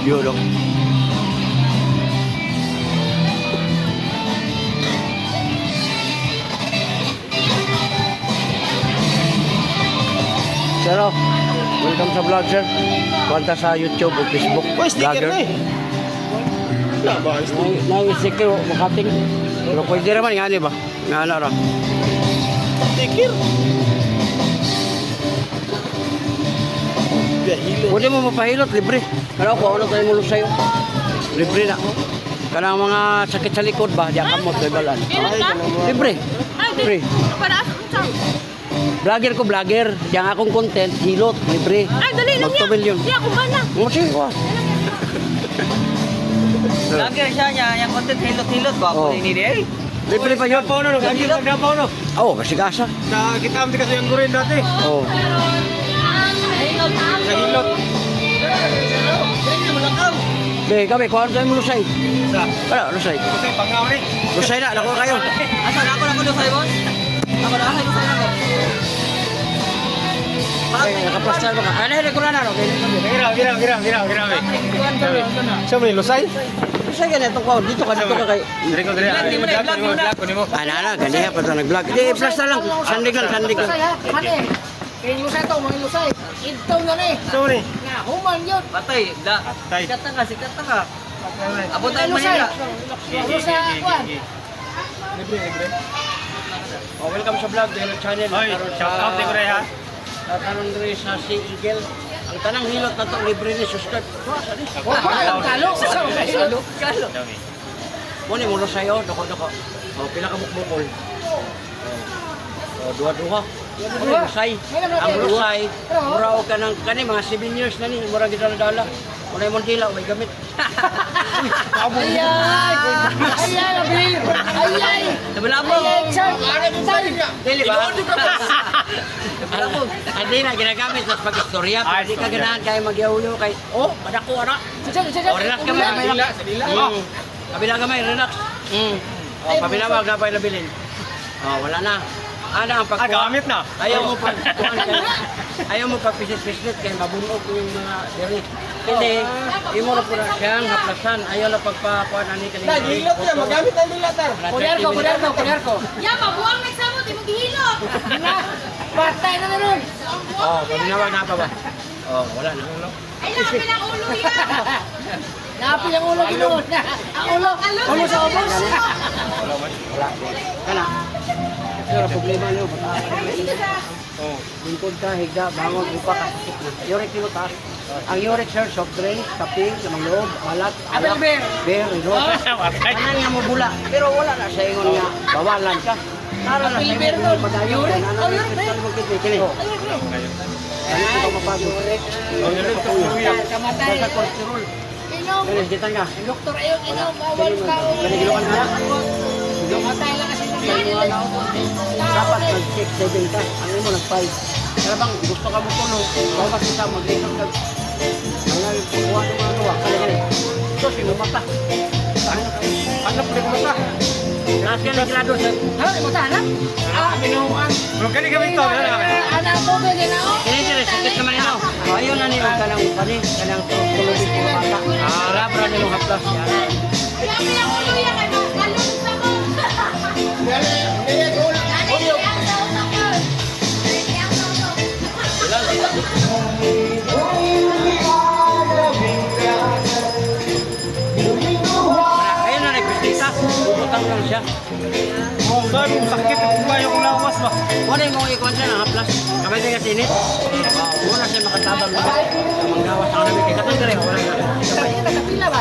Yun, oh. Sir, oh. Welcome sa vlog, sir. Kwanta sa YouTube o Facebook. Uy, sticker na eh. Wala ba? sticker? Nang sticker, makating. Pero pwede naman, nga ba? Nga na ra. Sticker? Gahilo. Pwede mo mapahilot, libre. Pero ako, ano tayo mulo sa'yo? Libre na. Kanang mga sakit sa likod ba, diyan kamot, may balan. Libre. Di. Libre. Para sa Vlogger ko, vlogger. Diyan akong content, hilot, libre. Ay, dali lang yan. million. Di ako ba na? Mo sige ko. Lagi siya niya, yung content hilot-hilot ba? Ako ini eh. Libre pa yun. Gapaw na, no? Lagi sa gapaw, no? Oo, kasi gasa. Na kita amti kasi yung gurin dati. Oo. Sa hilot. Be, kami, kuha tayo mo lusay. Sa? Wala, lusay. Kasi pangaw ni. Lusay na, nakuha kayo. Asa na ako na kuno sa'yo, boss? Ako na ako sa'yo na Ay, nakaplastar ba ka? Ano, hindi ko na na, okay? Gira, gira, gira, gira, gira. Siya mo ni Lusay? Lusay ka na itong. Dito ka, dito ka kay... Dire ko, dire. Vlog ko ni mo. Na, na, ganiya pa ito nag-vlog. Hindi, plastar lang. Sandig lang, sandig lang. Hane, kay Lusay to, mga Lusay. Ito na ni. Siya mo ni. Nga, human yun. Patay, da. Tay. Sikat na ka, sikat na ka. Abot tayo. Manila. Lusay, kwan. Libre, libre. Oh, welcome sa vlog, Delo Channel. Hoy, shout out ni Kuya, ha? Tatanong rin sa si Eagle. Ang tanang hilot na itong libre ni subscribe. Oh, kalo, kalo. Kalo. Kalo. Muna mo sa'yo, doko doko. Oh, pila ka bukbukol. Oh, duha-duha. Ano lusay? Ang lusay, mura o ka ng kani mga 7 years na ni, mura gidala-dala. Wala yung dila, may gamit. Ayay. Ayay, Abir. Ayay. Nabalabo. Ayay, sir. Sir. Dili ba? Hindi na ginagamit sa pag-istorya. Ay, Hindi ka ganahan kayo mag-yaw kay, oh, padako ara. Oh, relax ka Ulan. ba? Dila, sa dila. Mm. Kabila gamay, relax. Mm. Oh, kabila wag na pa ilabilin. Oh, wala na. Ano ang Ah, pagkuha? gamit na. Ayaw mo pag ayaw mo pag pisit-pisit kay mabunog yung mga diri. Hindi, imo na pura siyang haplasan. Ayaw na pagpakuha na ni kanina. Hilot yan, magamit ang dila, tar. Kulyar ko, kulyar ko, kulyar ko. Ya, mabuang nagsamot, di mo gihilot. Na, patay na na nun. Oh, paminawag na pa ba? Oh, wala na. Ay, lapin ang ulo yan. Napil ang ulo, ginuot na. Ang ulo, ulo sa ubos. Wala. Kana. Pero problema niyo, baka Oh. lingkod ka, higa, bangon, upa ka, sisip na. Yorick yung taas. Ang Yorick, sir, soft drink, kape, lamang loob, alat, Abel, beer. beer, rosas. Kanan nga mo bula. Pero wala na sa ingon nga, bawalan ka. Tara na sa ingon nga padayon. Ano Oh, na Yorick, kristal mo kiti, kini. Ano ito mapagod? Ang hilot ko, Kuya. Kamatay. Basta cholesterol. Inom. Kani, kita nga. Doktor ayun, inom. Bawal ka. Kani, gilukan ka. Kamatay lang kasi. Dapat nag-6, 7 ka. Ano mo, nag-5. Kaya bang gusto ka mo tulong, bawas ka, mag-ikot ka. Ang kukuha ng mga gawa. Kali, kali. Ito, sino mata? Ano, pwede ko mata? Lahat yan, nagilado sa... Ha? Imuta, anak? Ah, binuhuan. Kani kami ito, ano na? Anak mo, bigyan na ako. Kini sakit naman ito. Oh, ayun na niyo kanang kani, kanang tulog ko bata. Ah, labra niyo haplas yan. Lapin ang ulo yan. Siya. Oh, kung sakit, kung ba yung lawas ba? Wala yung mga ikuan siya ng haplas. Kamay niya tinit. Oh, muna siya makatabang na. Manggawas ang namin kay katong dire wala na. Niya, nakapila ba?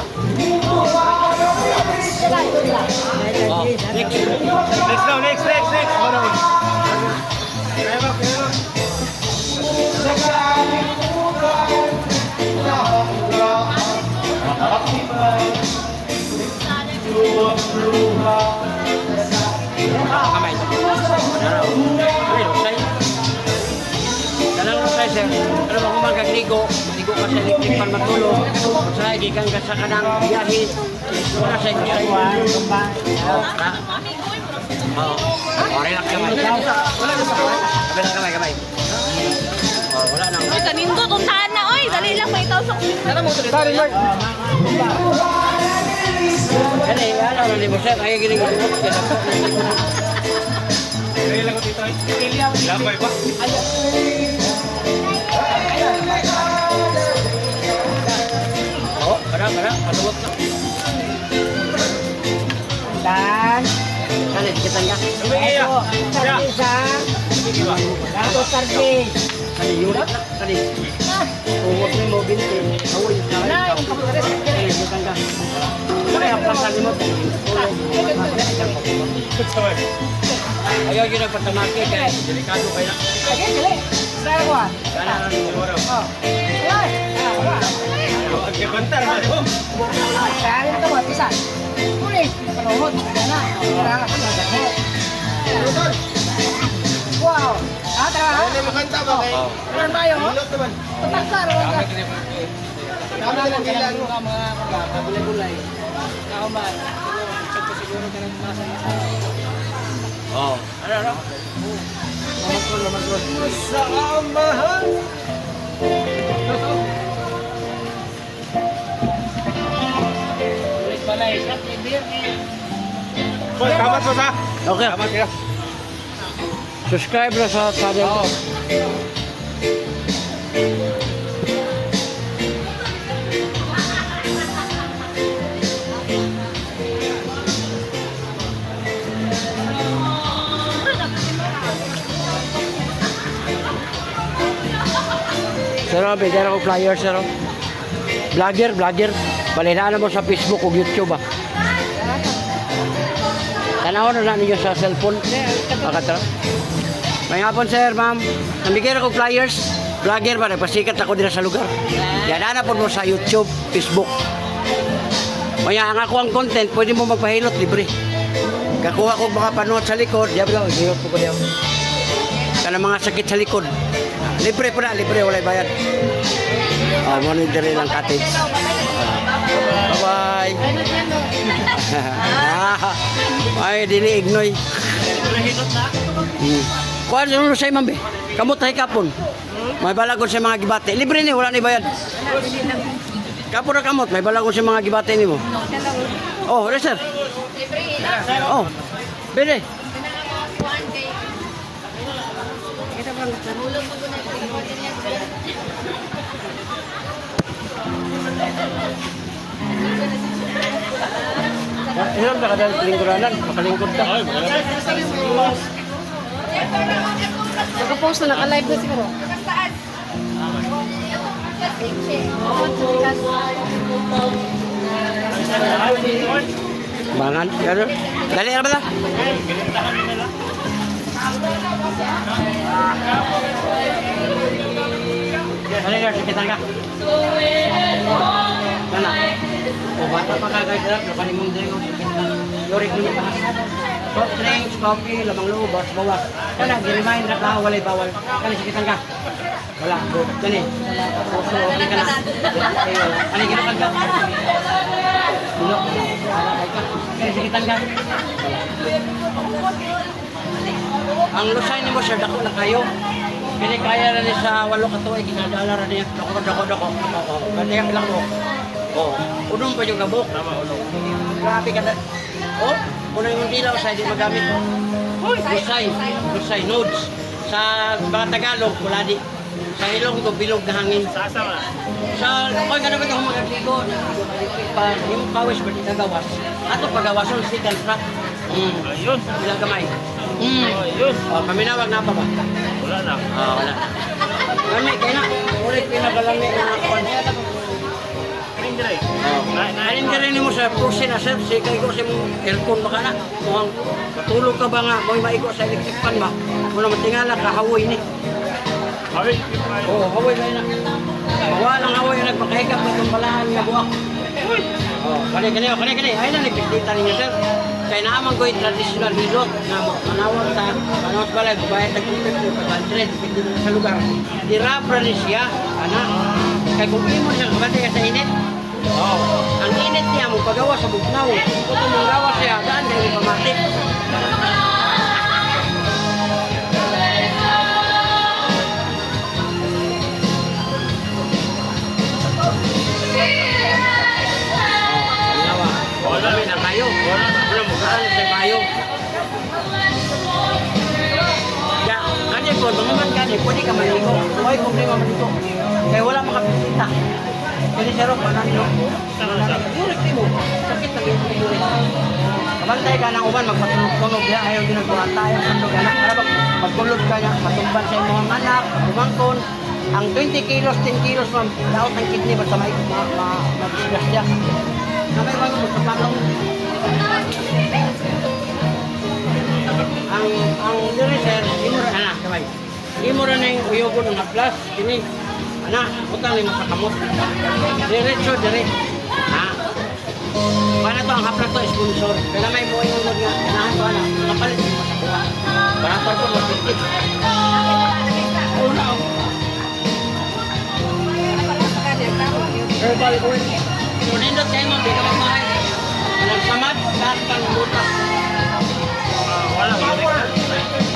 Sa electric pan matulog. Sa gikan ka sa kanang biyahe. Wala sa. Oh, na. Oh, oh, relax kamay. Wala na sa kamay. Kamay, kamay, kamay. Oh, wala na. Uy, kanindot, untahan na, oy. dali lang may tawsok. Sana mo tuloy. Sorry, Mark. Kani, ano na ni mo sir, ay gini gini. Kaya lang ko dito eh. Lambay pa. Oh, kada, katuwag na. Dan. Kani, kita nga. Lumigi ya. Ya. Service ha. Dato service. Kani, unit na. Kani. Uwag na mo binti. Away na. Nay, Kani, kita nga. Kaya pasal mo. Ayaw yun ang patamaki kaya delikado kayo na. Sige, dali. Saya ko ah. Kana na Siguro. Oh. Ay, ah, wala. Ang kibantar na to. Kaya ito ba, isa. Pulis, panuhod. Kaya na. Kailangan ko na dahil. Wow. Ah, tara ha? Ano makanta ba kay? Meron tayo? Tatakar. wala. Kami lang ilan. Oh. Ano ano? Sa amahan. Boy, kamat mo sa. Okay. Kamat ka. Subscribe na sa channel ko. Oh, bigyan ako flyer, sir. oh. Vlogger, vlogger. Balinaan mo sa Facebook o YouTube, ah. Tanaw na ninyo sa cellphone. Makatra. May hapon, sir, ma'am. Nabigyan ako flyers. Vlogger ba? Pasikat ako dira sa lugar. Yan, na po mo sa YouTube, Facebook. Maya, ang ako ang content, pwede mo magpahilot, libre. Kakuha ko mga panood sa likod, diyan ba, hilot ko ko diyan. Kana mga sakit sa likod. Libre po na, libre, walay bayad. Oh, monitor lang cottage. Ay, dili ignoy. Hmm. Kuha ano sa imam be? Kamot tayo kapon. May balagon sa mga gibate. Libre ni, wala ni bayad. Kapon na kamot, may balagon sa mga gibate ni mo. Oh, yes sir. Oh. Ilan na kada lingkuranan? Makalingkod ka. Nag-post na, naka-live na siguro. Bangan, ano? Dali na ba na? Dali na, sakitan ka. O bata pa ka guys, harap, napanin mong dali kong sakitan. Yorik nyo pa. Soft drinks, coffee, lamang loob, bawas, bawas. Kana, gilimahin na ka, walay bawal. Kana, sakitan ka. Wala, go. Dali. Puso, okay ka na. Ay, wala. Ano, ginapan ka? Ulo. Kaya sakitan ka. Ang lusay ni mo sir, dako na kayo. Kaya na ni sa walo ka tuig, ginadala na niya. Dako, dako, dako. Oo, kanya ilang mo. Oo, unong pa yung gabok. Tama, unong. Grabe ka na. Oh, unang yung dilaw sa hindi magamit. Lusay, lusay, nodes. Sa mga Tagalog, wala di. Sa ilong ko, bilog na hangin. Sasa ma. Sa kung ganun ba ito magagligo, pa, yung pawis ba dito gawas? Ato pagawas yung sigal truck. Mm. Ayun. Ilang kamay. Mm. Ayun. Oh, paminawag na pa ba? Wala na. Ah, wala. Lami, kaya na. Ulit pinagalami na kon. Dire. Oh. Alin ka rin mo sa pusin na sir, si kay ko sa mong aircon baka na. Mukhang matulog ka ba nga, may maigo sa electric fan ba? Muna matingala ka, hawoy ni. Hawi. Oo, oh, hawoy na yun. Hawa lang hawoy yung nagpakahigap ng tumpalaan nga buwak. Oh, kani kani kani kani ay na nagpipilitan ninyo sir. Kaya naman ko yung traditional hilot na manawag sa manawag balay bayad ng kupit ko pag 100 depende na sa lugar. Dirapra ni siya ana. Kaya kung imo siya kabante ka sa init. Oh. Ang init niya mo pagawa sa bugnaw. Kung tumunggawa siya, daan niya yung pamatik. Wala na kayo. Wala mo kaan sa kayo. Ya, kanya po, tumaman kanya, pwede ka maligo. Hoy, kumplima mo dito. Kaya wala makabisita. Kasi sir, panalo. Yurik mo. Sakit na yung yurik. Kabantay ka ng uban, magpatulog-tulog ya, ayaw din nagbuhan tayo sa tulog anak. Para pag magkulog ka niya, matumban sa imong anak, kumangkon. Ang 20 kilos, 10 kilos, ma'am, daot ng kidney, basta may ma, ma, matigas siya. Na may mga gusto patong. Ang, ang dire sir, imo ra anak, kamay. Imo ra ning uyogon ng haplas, kini. Anak, utang ni mo sa kamot. Diretso, dire. Ha? Para to ang haplas to sponsor. Kaya may mo yung nga ganahan ko na kapalit mo sa kuha. Para to ko masikip. Una oh. Herbal oil. So nindot kayo mo, di ka magmahal. Nagsamad, lahat kang butas. Wala,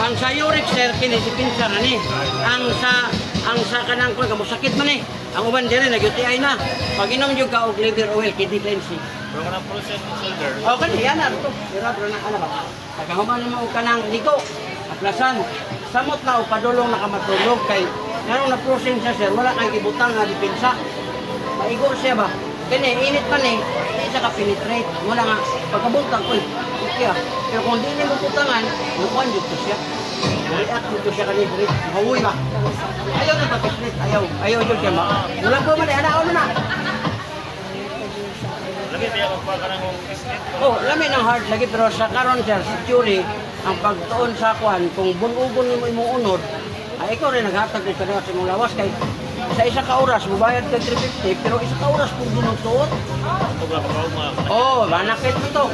Ang sa uric sir kini si pinsa na ni. Ang sa ang sa kanang kun kamo sakit man ni. Ang uban dire nag UTI na. Pag inom jud ka og liver oil kidney cleansing. Bro, ka ng process ng shoulder. Oh, kan yan na to. Pero pero na ano ba? Pagkahuman mo ka ng ligo, aplasan. Samot na o padulong na ka matulog kay nanong na process siya sir, wala kay ibutang nga dipinsa. Maigo siya ba? Kani init man eh, di siya ka penetrate. Wala nga pagkabuntang ko. Okay ah. Pero kung di niya butangan, mukuan dito siya. React dito siya kanina, dire. Mahuwi ba? Ayaw na pag-penetrate, ayaw. Ayaw dito siya ba? Wala ko man, eh, ano na. Lagi biya ko pa ka ng biscuit. Oh, lami ng hard lagi pero sa karon sir, theory, ang pagtuon sa kwan kung bunugon mo imong unod, ay ikaw rin naghatag ng kanila sa imong lawas kay sa isa ka oras mubayad ka 350 pero isa ka oras kung mga Oh, manakit mo to.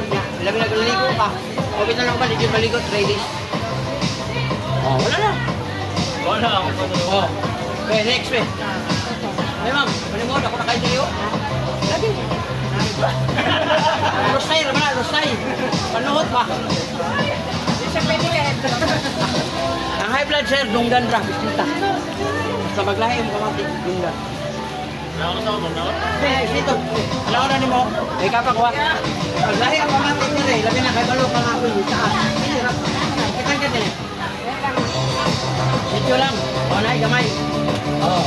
Labi nagliligo ka. O kita lang ba di ka maligo 3 days. Oh, wala na. Wala ako Oh. Okay, next we. Ay ma'am, panimod ako na kayo sa'yo. Lagi. Rosay, naman na, Rosay. Panuhot ba? Ang high blood sir, dunggan ra, bisita. Sa maglahi mo kamati, dunggan. Wala ako sa ako, no? Eh, dito. Alam na ni mo. Ay kapak wa. Maglahi ang kamati nila eh. Labi na kagalo ka nga ako yung taas. Hirap. Kita ka din eh. Medyo lang. O na, gamay. Oo.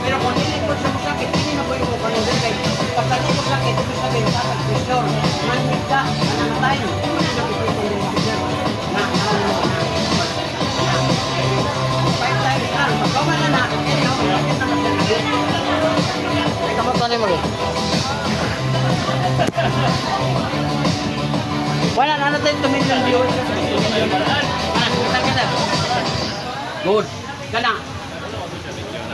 Pero kung hindi ko siya masakit, hindi na po yung panunod kay pag hindi mo sakit, ito sabi yung tatag pressure. Manhid ka, manamatay. Na, na, Five times lang. Pagkawan na na. Eh, oh, sakit naman siya. Ay, kamusta ni mo rin? Wala na natin 2 million viewers. Kita. Good. Kana.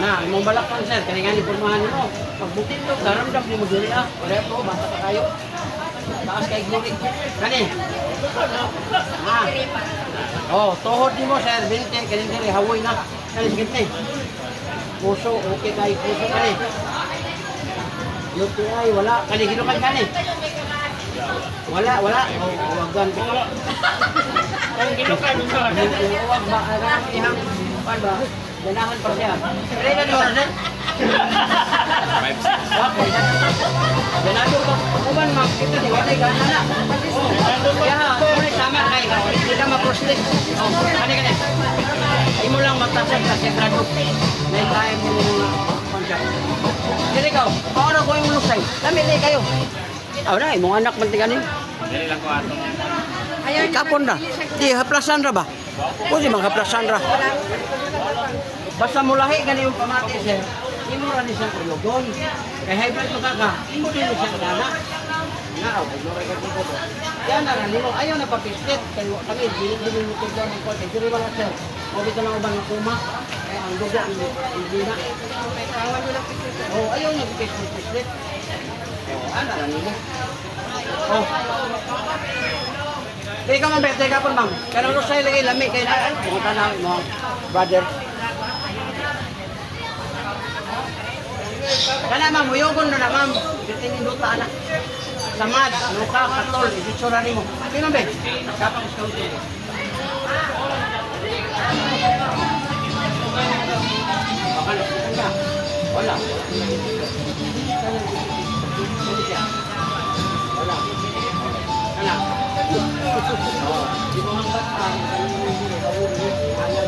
Na, mong balakpan sir, kani nga pormahan mo. Pagbutin to, daramdam ni mo diri ah. Wala po, basta ka kayo. Taas kay glory. Kani. Ah. Oh, tuhod ni mo sir, 20 kani diri hawoy na. Kani gitni. Puso, okay kay puso kani. UTI, wala. Kani ginukan kani. Wala, wala. Oh, wagan. Ang ginukan mo ka. Yung uwag ba, ano, ihang, pan ba? Ganahan pa siya. Ito ni Warden. Wako, yan. Ganado ko. Kuman, ma'am, ito ni Warden, gana na. Oh, kaya, kung sama kay, hindi ka ma-prostate. Oh, kani kani. Ay mo lang matasag kasi grado. May time mo mga contract. Dili ka, paano ko yung lusay? Dami li kayo. Aw na, imong anak man tingani. Dili lang ko ato. Kapon ra. Di, haplasan ra ba? O di mga haplasan ra. Basta mulahi gani yung pamati sir, imo ra ni siyang ulogon. Kay high blood ka ka, imo din ni siyang dana. Naaw, lori ka dito. Yan na nimo, ayaw na papistit. Kay kami, dili dili mo tigdaw ng kote. Dili wala sir. O dito lang ubang nakuma. Kaya ang dugo, hindi na. Oh, ayaw na pistit. Oh, ana na nimo. Oh. Di ka man bete ka po ma'am. Kanang lusay lagi lami kay na ay pumunta na mo brother. Kana ma'am, muyogon na na ma'am. Bitin yung duta na. Samad, luka, katol, ibitsura ni mo. Sino ba? Kapang scout yun. Baka nasitan ka. Wala. Di mo ang bata, kanina yung hindi, kawin, alam.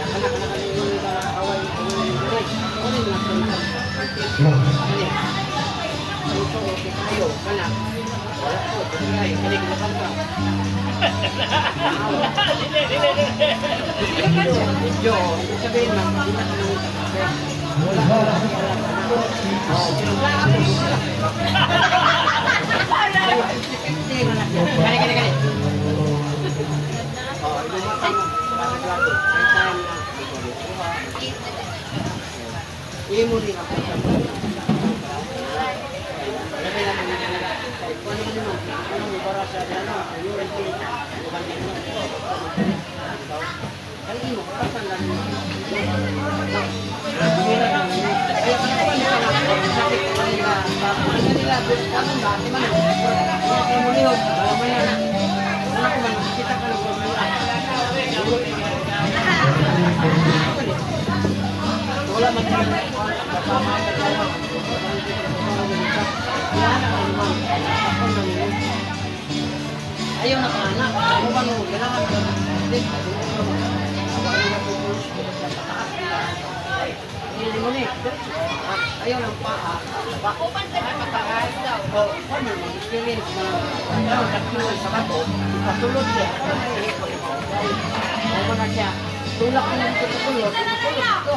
Na kanina yung kaaway, kanina yung direk. Ano yung nagsalita? Ano? Ito, ko, pinagay, kanig na kanta. Dili, dili, lang, hindi Hindi mo rin ako. Kita ka Ayaw na ka anak. Ano ba nung kailangan ka na? Hindi. Mo ni. Ayaw ng paa. Upan sa pataas daw. O, paano mo? Experience na. Ayaw, tatulog sa bato. Patulog siya. Ayaw na siya. Tulak ko ng tutulog. Tutulog ito.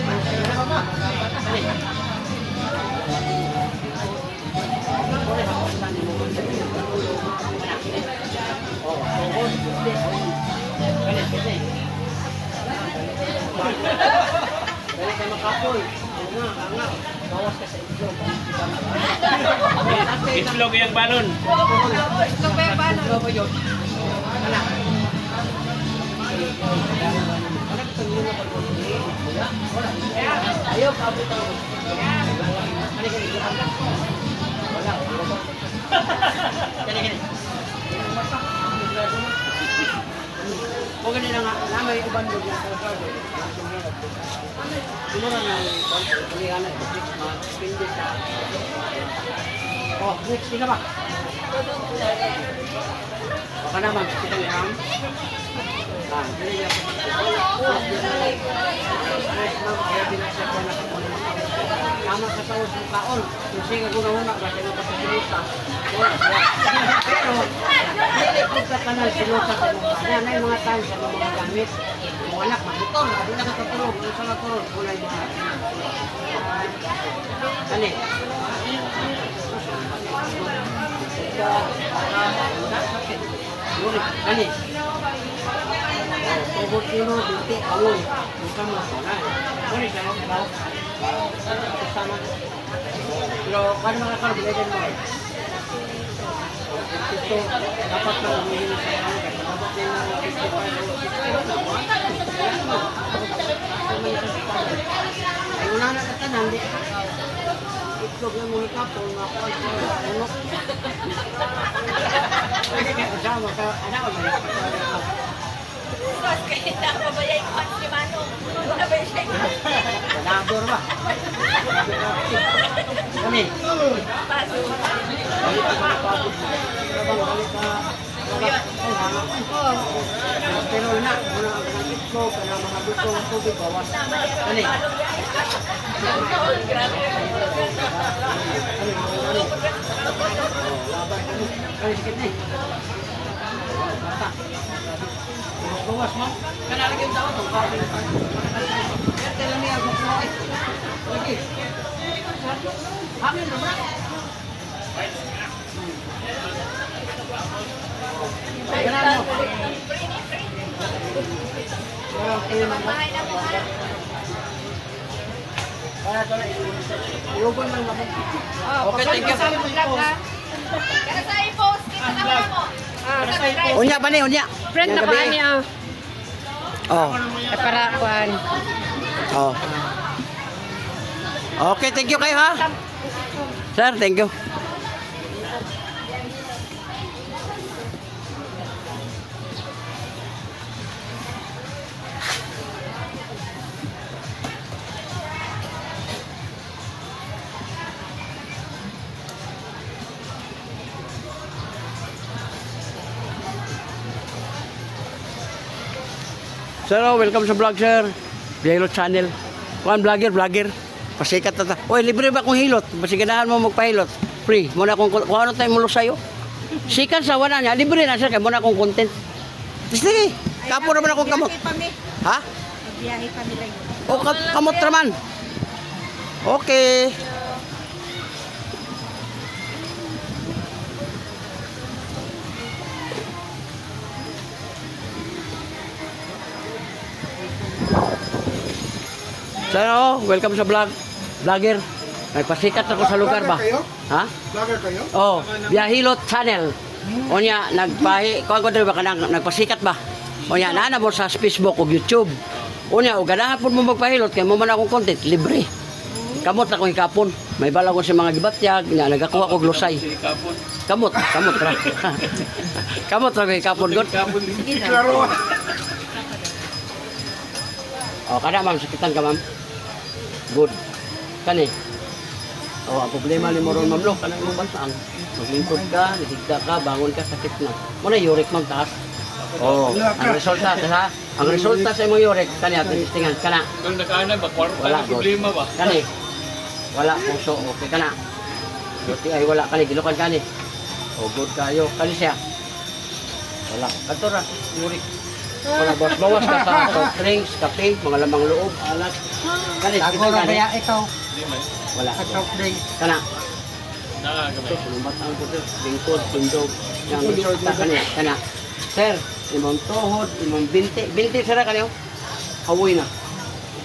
yung. Dali yung kayo makapoy. Nga, nga. Bawas ka sa itlog. Itlog yung balon. Pa yung paano? Itlog ba yun? Ayaw, kapit ako. Kani, kani, ka. Wala, wala. Na nga, namay. Siguro na yung kulihan na six months, pindi sa... Oh, next, tika ba? Baka naman, kita ni Tama sa taos ng kaon. Kung siya guna-una, kasi mo pasasilita. Wala, wala. Pero, sa kanal sinusa sa mga kanya. Na yung mga times sa mga gamit. Yung anak, magutong. Hindi na katutulog. Yung sa natulog, kulay mo. Kani? Kani? Tubot binti, awoy. Bukan mo sa na. Kani siya mo, ikaw? Kasama. Pero, mga kal, bilagyan mo. Ito, dapat na umihin sa kanya. Kasi dapat din na 55 Ay, una na ka tanan, di. Itlog na mga kapon, mga kapon, unok. Kasama ka, anak ko ba? Sos, kaya na mabayay ko si Manong. Ano ba siya? Ba? Kami. Paso. Pero na, muna ang mga itlog, ka na mga dutong tubig, bawas. Oh, kani. Kani, sikit ni. Bata. Bawas, bawas, ma'am. Kanalagyan yung tawag, ang kapit. Kaya tala niya, magpapay. Lagi. Hangin naman. Ganun mo. Mo. Para ito lang. Okay, thank you. Kaya sa i-post, kita na mo. Unya ba ni, unya? Friend na pa niya. Oh. Ay para kuan. Oh. Okay, thank you kayo ha. Sir, thank you. Sir, oh, welcome sa vlog, sir. Hilot channel. Kuan vlogger, vlogger. Pasikat na ta. Oy, libre ba kung hilot? Pasiganahan mo magpahilot. Free. Muna kung kung ano tayo mulo sa'yo. Sikan sa wala niya. Libre na sir. Kaya muna kong content. Sige. Kapo naman ako kamot. Ha? Biyahe kami lang. O ka- kamot naman. Okay. So, oh, welcome sa vlog. Vlogger. Nagpasikat ako sa lugar ba? Kayo? Ha? Vlogger kayo? Oh, Biyahilot Channel. Onya, nagpahi, kuha ko din ba ka nagpasikat ba? Onya, naana mo sa Facebook o YouTube. Onya, o ganahan po mo magpahilot, kaya mo man akong content, libre. Kamot na kong ikapon. May bala ko sa mga gibatyag, nga nagakuha ko glosay. Kamot, kamot ra. kamot ra ko ikapon god. Klaro. O, kada ma'am, sakitan ka ma'am. Good. Kani. O, ang problema ni Moron Ma'am Lo, kanang mo bantang. Maglingkod ka, nasigda ka, bangon ka, sakit na. Muna yurik ma'am taas. Oh, ang resulta ha. Ang resulta sa imong yurik kani ato istingan kana. Kung nakaana ba, kwarta Wala, problema ba? Kani. Wala puso, okay kana. Buti ay wala kani gilukan kani. O good kayo, kani siya. Wala. Kadto ra yurik. Wala bawas bawas ka sa soft drinks, kape, mga lamang loob, alat. Kani Ako kita ra kani. kaya ikaw. Wala. Sa top drink. Kana. Ito, lumbat ang puto. Lingkod, tundog. Yang resulta kani. Kana. Sir, imong tuhod, imong binti. Binti sira kani. Hawoy na.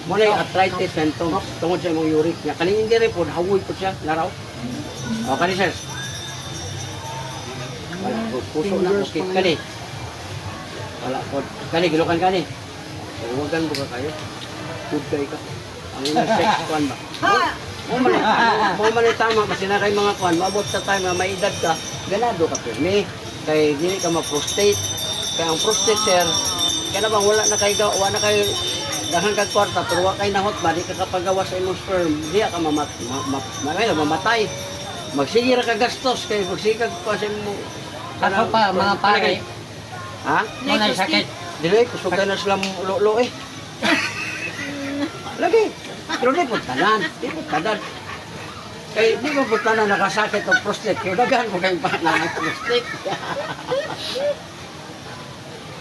Muna yung arthritis symptoms tungod sa imong uric niya. Kani hindi rin po, hawoy po siya, laraw. O, kani sir. Wala po, puso na, okay. Kani. Wala po. Kani, gilukan kani. Huwagan mo ka kayo. Guy ka. Ang inyong sex kwan ba? Mo man mo man tama kasi na kay mga kwan maabot sa time nga may edad ka ganado ka pirmi kay dili ka ma-prostate kay ang prostate sir kaya bang wala na kay wala na kay dahang kag kwarta pero wa kay nahot ba di ka kapagawa sa imong sperm diya ka mamat ma, ma, ma, ma, mamatay magsige ra ka gastos kay magsigag pa sa imong Ako pa, mga pare. Ha Muna sakit. dili kusugan na sila ulo-ulo eh lagi pero di po tanan di po tanan kay di mo po tanan nakasakit ng prostate kaya daghan po kayong pangalan ng prostate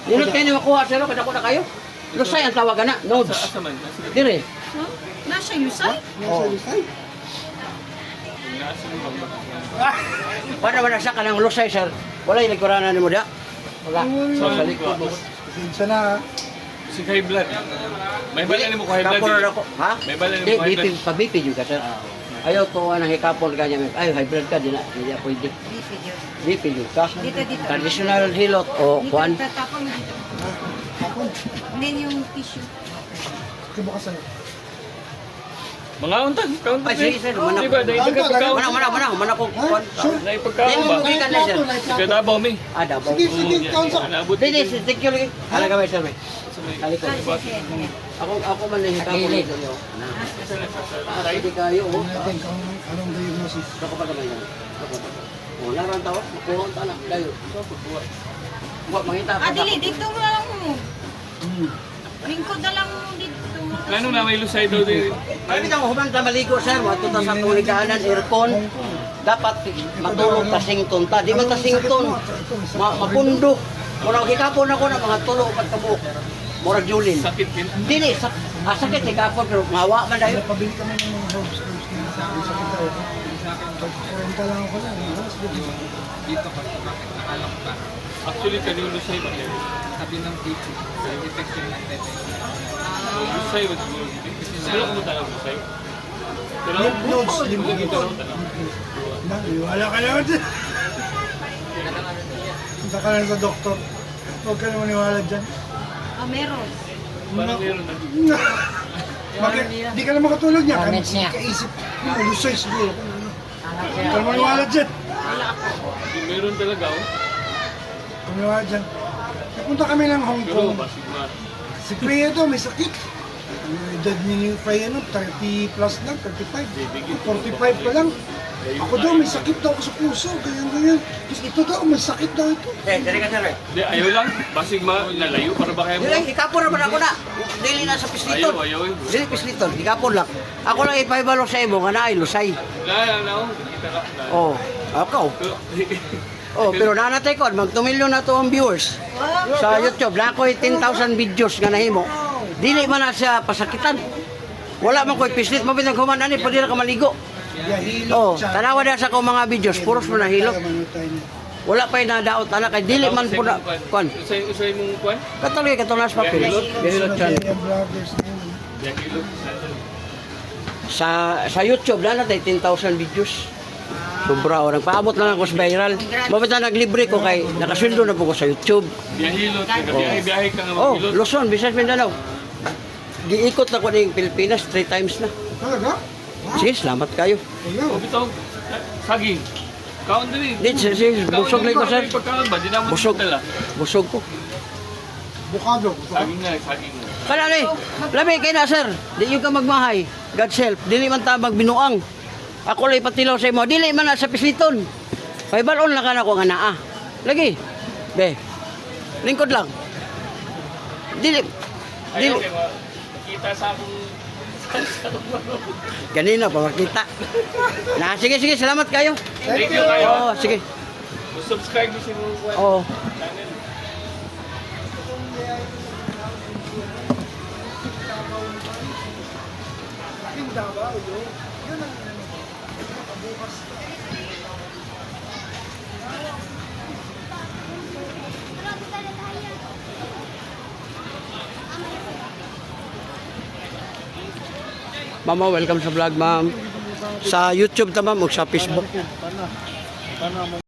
Nilot kayo ni makuha sir, kada ko na kayo. Lusay ang tawagan na, nodes. Dire. Nasa Yusay? Oh. nasa mo ba? Para wala sa kanang lusay sir. Wala yung nagkuranan ni mo da. Wala. So, sa likod mo. Pasensya na. Si high blood. May bala ni mo ko high blood. Kapon eh. ako. Ha? May bala ni Di, mo high blood. pa BP yung ka sir. Ayaw to anang hikapon ka niya. Ay, high blood ka, di na. Hindi ako pwede. BP yung ka. Dito, dito. Traditional hilot o Dito, kwan. tatapon mo dito. Then yung tissue. Kibukasan. Mga unta, kaunta. Ay, sige, sir. Mana- Di ba? Dahil Kaunta. Mana, mana, mana, mana ko. Dahil pagkaon mo ba? magikan na sir. Sigadabaw mi. Ah, dabaw. Sige, sige. Nabot. Hindi, hindi, thank you lagi. Halaga ba sir? Sige, sige, sige. Ako, ako man Gilid. dito. Na. Ah, hindi kayo. oh. Anong diagnosis. Ako pa gamay lang. Ako pa. O, naran tawa. Makuha ta na. Dayo. So, kuha. Kuha, mangita. Ah, dili, dito mo na lang mo. Lingkod na lang mo dito. Ano na may lusay daw din? Ay, bitaw, human ta maligo, sir. Wato ta sa tuligaanan, aircon. Dapat matulog ta sington ta. Di man ta sington. Ma mapundo. Mura hikapon ako na mga tulo pat kabuok. Mura Julin. Sakit din. Dili, sak ah, sakit hikapon pero mawa man dayo. Pabili kami ng mga herbs. herbs na sa. Pag-kurenta lang ako lang. Mas Actually, kanino lusay ba? sabi ng teacher, side effects yung nagtetest. Lusay ba siguro? Siguro kung talagang lusay. Pero, nodes, nodes. ko talaga. Wala ka naman dyan. Punta ka lang sa doktor. Huwag ka na maniwala dyan. Ah, meron. Parang meron na. Bakit? Di ka na makatulog niya. Damage niya. kaisip. Ulusay siguro. Huwag ka na maniwala dyan. Yung Meron talaga, oh. Maniwala dyan. Napunta kami ng Hong Pero, Kong. na. Si Freya daw may sakit. Ang edad niya ni Freya no, 30 plus lang, 35. 45 pa lang. Ako daw, may sakit daw ako sa puso, ganyan, ganyan. Tapos ito daw, may sakit daw ito. Eh, dali ka sir eh. Di, ayaw lang. Basig ma, nalayo para ba kayo mo? Dili, ikapon naman ako na. Dili na sa Ayaw, pisliton. ayaw. eh. Dili pisliton, ikapon lang. Ako lang ipahibalo sa imo nga na ay lusay. Na, na, na. Kita ka. Na. Oh, ako. Oh, pero nanatay ko, mag 2 million na to ang viewers. Sa YouTube, na ako'y 10,000 videos nga nahimo. Dili man na siya pasakitan. Wala man ko'y pislit, mabitang human ani, pwede na ka maligo. Oh, tanawa na sa ko mga videos, puros mo na. Wala pa yung nadaot, anak, kay dili man po na, kwan. Usay, usay mong kwan? Katuloy, katulas papel. Sa sa YouTube na natay 10,000 videos. Sobra o nagpaabot lang ako sa viral. Mabit na naglibre ko kay nakasweldo na po ko sa YouTube. Biyahilot. Biyahe-biyahe ka nga Oh, maghilot. Luzon, Visayas, Mindanao. Giikot na ko ng Pilipinas three times na. Talaga? Sige, salamat kayo. Ayaw. Oh, bitaw. Saging. Kaon din eh. Di, sige, sige, busog lang ko, sir. Pagkaon ba? Di naman Busog. dala. Busog ko. Bukado. Saging nga, saging nga. Kana ni, labi kay na sir. Di yung ka magmahay. God self. Dili man ta magbinuang. Ako lay patilaw sa imo. Dili man na sa pisliton. Kay balon na kana ko nga naa. Lagi. Be. Lingkod lang. Dili. Dili. Kita sa akong Ganina pa makita. Na sige sige, salamat kayo. Thank you kayo. Oo, sige. Subscribe mo si mo kwan. Oo. Mama, welcome sa vlog, ma'am. Sa YouTube ta, ma'am, o sa Facebook.